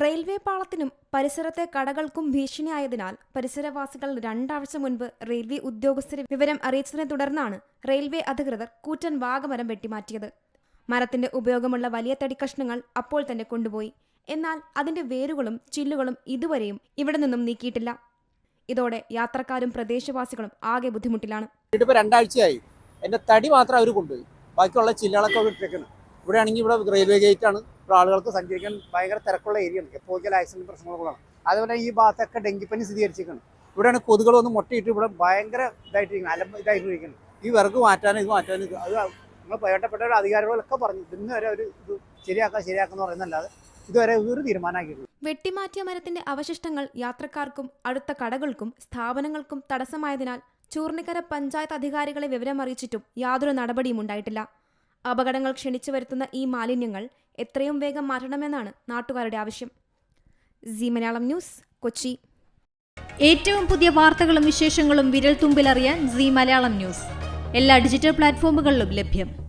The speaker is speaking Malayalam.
റെയിൽവേ പാളത്തിനും പരിസരത്തെ കടകൾക്കും ഭീഷണിയായതിനാൽ പരിസരവാസികൾ രണ്ടാഴ്ച മുൻപ് റെയിൽവേ ഉദ്യോഗസ്ഥരെ വിവരം അറിയിച്ചതിനെ തുടർന്നാണ് റെയിൽവേ അധികൃതർ കൂറ്റൻ വാഗമരം വെട്ടിമാറ്റിയത്. മരത്തിന്റെ ഉപയോഗമുള്ള വലിയ തടിക്കഷ്ണങ്ങൾ അപ്പോൾ തന്നെ കൊണ്ടുപോയി. എന്നാൽ അതിന്റെ വേരുകളും ചില്ലുകളും ഇതുവരെയും ഇവിടെ നിന്നും നീക്കിയിട്ടില്ല. ഇതോടെ യാത്രക്കാരും പ്രദേശവാസികളും ആകെ ബുദ്ധിമുട്ടിലാണ്. രണ്ടാഴ്ചയായി. എന്റെ തടി മാത്രം അവർ കൊണ്ടുപോയി. ബാക്കിയുള്ള ചില്ലകളൊക്കെ ഇവിടെ ആണെങ്കിൽ ഇവിടെ റെയിൽവേ ഗേറ്റ് ആണ്. ഇവിടെ ആളുകൾക്ക് സഞ്ചരിക്കാൻ ഭയങ്കര തിരക്കുള്ള ഏരിയ ആണ്. എപ്പോഴും ആക്സിഡന്റ് പ്രശ്നങ്ങളൊക്കെയാണ് അതുപോലെ ഈ ഭാഗത്തൊക്കെ ഡെങ്കിപ്പനി സ്ഥിരീകരിച്ചിരിക്കുന്നത് ഇവിടെയാണ് കൊതുകൾ വന്ന് മുട്ടയിട്ട് ഇവിടെ ഭയങ്കര ഇതായിട്ടിരിക്കുന്നത് അലം ഇതായിട്ടിരിക്കുന്നത് ഈ വിറക് മാറ്റാനും ഇത് മാറ്റാനും ഇത് അത് നമ്മൾ വേണ്ടപ്പെട്ട അധികാരികളൊക്കെ പറഞ്ഞു. ഇന്ന് വരെ ഒരു ഇത് ശരിയാക്കാം ശരിയാക്കാന്ന് പറയുന്നല്ലാതെ ഇതുവരെ ഒരു തീരുമാനമാക്കിയിട്ടില്ല. വെട്ടിമാറ്റിയ മരത്തിന്റെ അവശിഷ്ടങ്ങൾ യാത്രക്കാർക്കും അടുത്ത കടകൾക്കും സ്ഥാപനങ്ങൾക്കും തടസ്സമായതിനാൽ ചൂർണിക്കര പഞ്ചായത്ത് അധികാരികളെ വിവരമറിയിച്ചിട്ടും യാതൊരു നടപടിയും ഉണ്ടായിട്ടില്ല. അപകടങ്ങൾ ക്ഷണിച്ചു വരുത്തുന്ന ഈ മാലിന്യങ്ങൾ എത്രയും വേഗം മാറ്റണമെന്നാണ് നാട്ടുകാരുടെ ആവശ്യം. C Malayalam news Kochi. ഏറ്റവും പുതിയ വാർത്തകളും വിശേഷങ്ങളും വിരൽ തുമ്പിലറിയാൻ സി മലയാളം ന്യൂസ്. എല്ലാ ഡിജിറ്റൽ പ്ലാറ്റ്ഫോമുകളിലും ലഭ്യം.